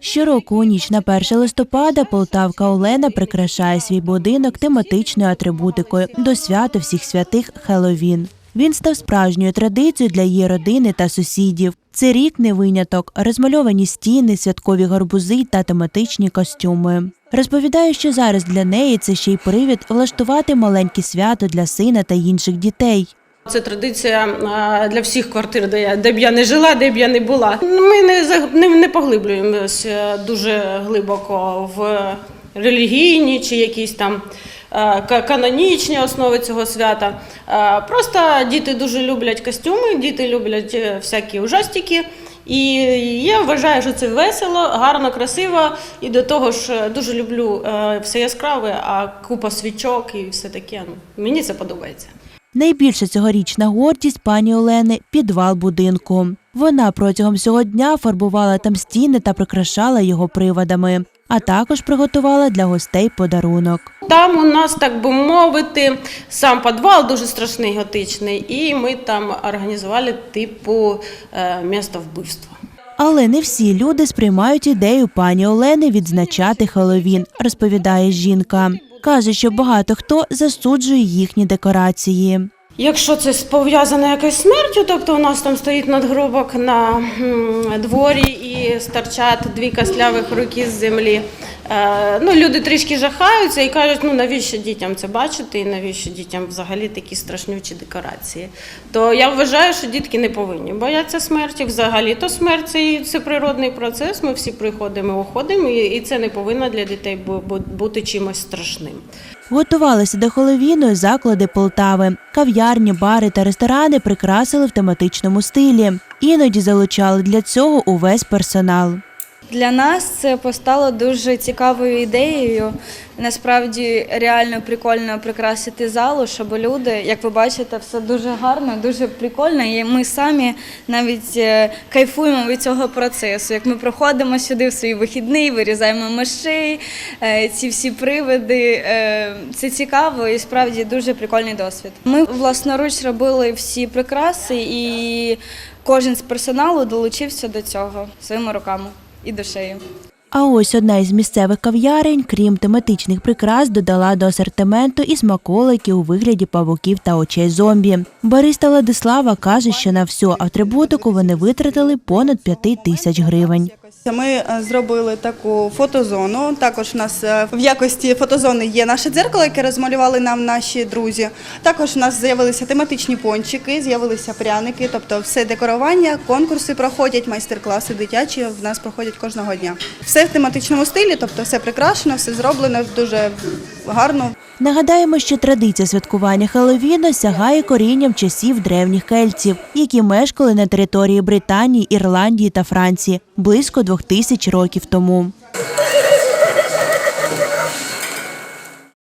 Щороку у ніч на 1 листопада полтавка Олена прикрашає свій будинок тематичною атрибутикою до свята всіх святих Хеловін. Він став справжньою традицією для її родини та сусідів. Це рік не виняток, розмальовані стіни, святкові гарбузи та тематичні костюми. Розповідає, що зараз для неї це ще й привід влаштувати маленьке свято для сина та інших дітей. Це традиція для всіх квартир, де, я, де б я не жила, де б я не була. Ми не, не, не поглиблюємося дуже глибоко в релігійні чи якісь там канонічні основи цього свята. Просто діти дуже люблять костюми, діти люблять е, всякі ужастики. І я вважаю, що це весело, гарно, красиво. І до того ж е, дуже люблю е, все яскраве, а купа свічок і все таке. Ну, мені це подобається. Найбільша цьогорічна гордість пані Олени підвал будинку. Вона протягом всього дня фарбувала там стіни та прикрашала його приводами, а також приготувала для гостей подарунок. Там у нас, так би мовити, сам підвал дуже страшний готичний, і ми там організували типу е, місто вбивства. Але не всі люди сприймають ідею пані Олени відзначати Хеллоуін, розповідає жінка. Каже, що багато хто засуджує їхні декорації. Якщо це пов'язано якось смертю, тобто у нас там стоїть надгробок на дворі і старчать дві костлявих руки з землі. Е, ну, люди трішки жахаються і кажуть, ну навіщо дітям це бачити, і навіщо дітям взагалі такі страшнючі декорації. То я вважаю, що дітки не повинні боятися смерті. Взагалі, то смерть це, це природний процес. Ми всі приходимо, уходимо, і, це не повинно для дітей бу- бу- бути чимось страшним. Готувалися до Холовіну заклади Полтави. Кав'ярні, бари та ресторани прикрасили в тематичному стилі. Іноді залучали для цього увесь персонал. Для нас це постало дуже цікавою ідеєю. Насправді реально прикольно прикрасити залу, щоб люди, як ви бачите, все дуже гарно, дуже прикольно. І ми самі навіть е, кайфуємо від цього процесу. Як ми проходимо сюди в свій вихідний, вирізаємо мишей, е, ці всі привиди. е, Це цікаво і справді дуже прикольний досвід. Ми власноруч робили всі прикраси, і кожен з персоналу долучився до цього своїми руками і душею. А ось одна із місцевих кав'ярень, крім тематичних прикрас, додала до асортименту і смаколики у вигляді павуків та очей зомбі. Бариста Владислава каже, що на всю атрибутику вони витратили понад п'яти тисяч гривень. Ми е, зробили таку фотозону. Також у нас е, в якості фотозони є наше дзеркало, яке розмалювали нам наші друзі. Також у нас з'явилися тематичні пончики, з'явилися пряники, тобто все декорування, конкурси проходять, майстер-класи дитячі в нас проходять кожного дня. Все в тематичному стилі, тобто все прикрашено, все зроблено дуже гарно. Нагадаємо, що традиція святкування Хеловіна сягає корінням часів древніх кельтів, які мешкали на території Британії, Ірландії та Франції близько двох тисяч років тому.